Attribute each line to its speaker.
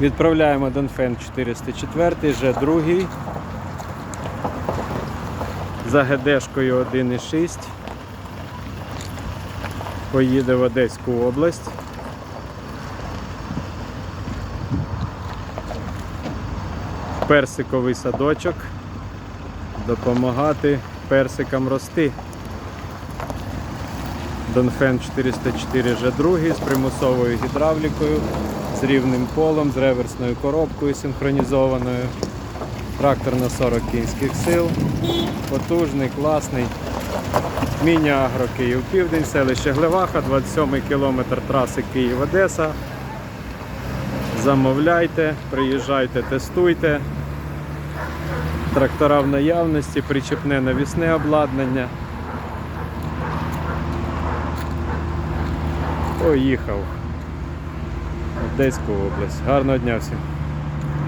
Speaker 1: Відправляємо Донфен 404, вже другий. За ГДшкою 1,6. Поїде в Одеську область. Персиковий садочок. Допомагати персикам рости. Донфен 404 вже другий з примусовою гідравлікою, з рівним полом, з реверсною коробкою синхронізованою. Трактор на 40 кінських сил. Потужний, класний. Міні-агро Київ Південь, селище Глеваха, 27 кілометр траси Київ-Одеса. Замовляйте, приїжджайте, тестуйте. Трактора в наявності, причепне навісне обладнання. Поїхав. Одеську область. Гарного дня всім.